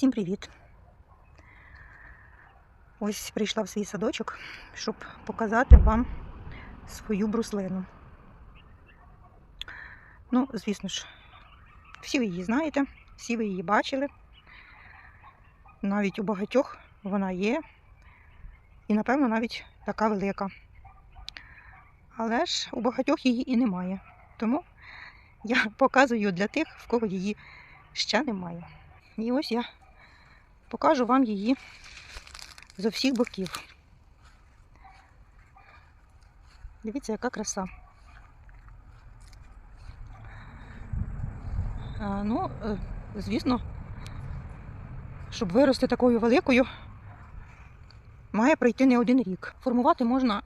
Всім привіт! Ось прийшла в свій садочок, щоб показати вам свою бруслину. Ну, звісно ж, всі ви її знаєте, всі ви її бачили. Навіть у багатьох вона є. І, напевно, навіть така велика. Але ж у багатьох її і немає. Тому я показую для тих, в кого її ще немає. І ось я покажу вам її з усіх боків. Дивіться, яка краса. Ну, е, звісно, щоб вирости такою великою, має пройти не один рік. Формувати можна,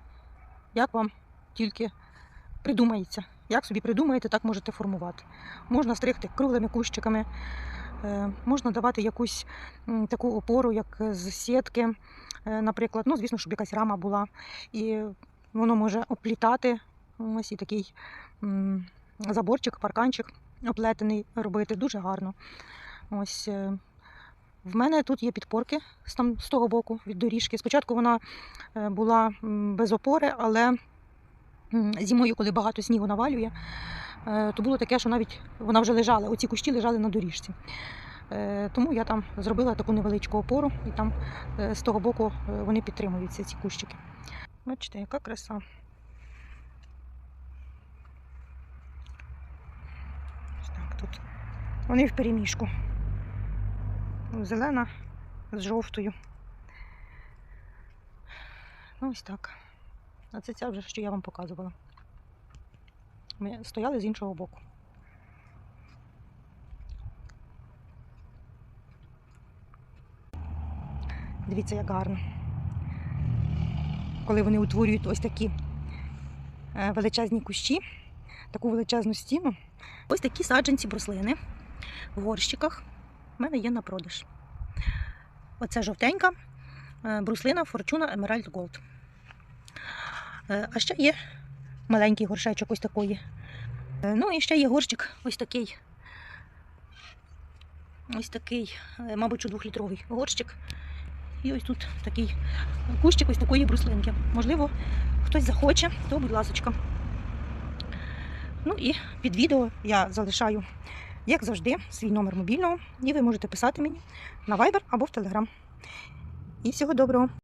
як вам тільки придумається. Як собі придумаєте, так можете формувати. Можна стригти круглими кущиками, можна давати якусь таку опору, як з сітки, е, наприклад. Ну, звісно, щоб якась рама була. І воно може оплітати. Ось і такий заборчик, парканчик оплетений робити. Дуже гарно. Ось. е, В мене тут є підпорки з, того боку від доріжки. Спочатку вона е, була без опори, але зимою, коли багато снігу навалює, е, то було таке, що навіть вона вже лежала, оці кущі лежали на доріжці. Е, Тому я там зробила таку невеличку опору, і там е, з того боку е, вони підтримуються, ці кущики. Бачите, яка краса. Так тут. Вони в переміжку. Зелена з жовтою. Ну, ось так. А це ця вже, що я вам показувала. Ми стояли з іншого боку. Дивіться, як гарно. Коли вони утворюють ось такі е, величезні кущі, таку величезну стіну. Ось такі саджанці бруслини в горщиках в мене є на продаж. Оце жовтенька е, бруслина Fortuna Emerald Gold. Е, А ще є маленький горшечок ось такої. Е, Ну і ще є горщик ось такий. Ось такий, е, мабуть, двохлітровий горщик. І ось тут такий кущик ось такої бруслинки. Можливо, хтось захоче, то будь ласочка. Ну і під відео я залишаю, як завжди, свій номер мобільного, і ви можете писати мені на Viber або в Telegram. І всього доброго!